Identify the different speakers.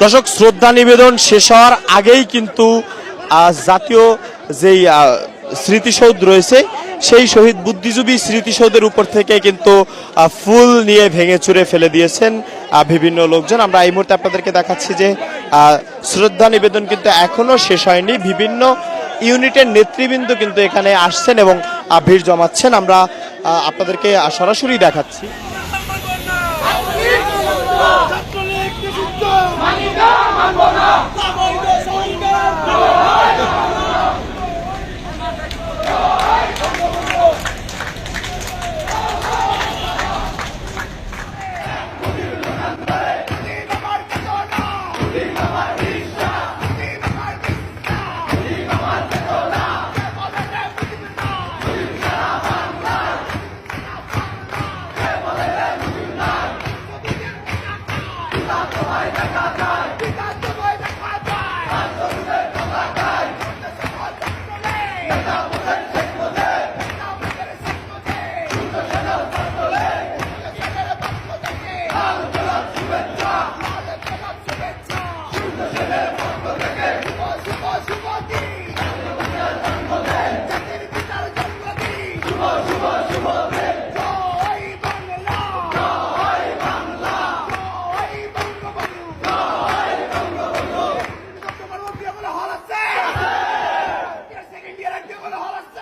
Speaker 1: দর্শক, শ্রদ্ধা নিবেদন শেষ হওয়ার আগেই কিন্তু জাতীয় যেই স্মৃতিসৌধ রয়েছে, সেই শহীদ বুদ্ধিজীবী স্মৃতিসৌধের উপর থেকে কিন্তু ফুল নিয়ে ভেঙে চুরে ফেলে দিয়েছেন বিভিন্ন লোকজন। আমরা এই মুহূর্তে আপনাদেরকে দেখাচ্ছি যে শ্রদ্ধা নিবেদন কিন্তু এখনও শেষ হয়নি। বিভিন্ন ইউনিটের নেতৃবৃন্দ কিন্তু এখানে আসছেন এবং ভিড় জমাচ্ছেন। আমরা আপনাদেরকে সরাসরি দেখাচ্ছি।
Speaker 2: দেখা যায়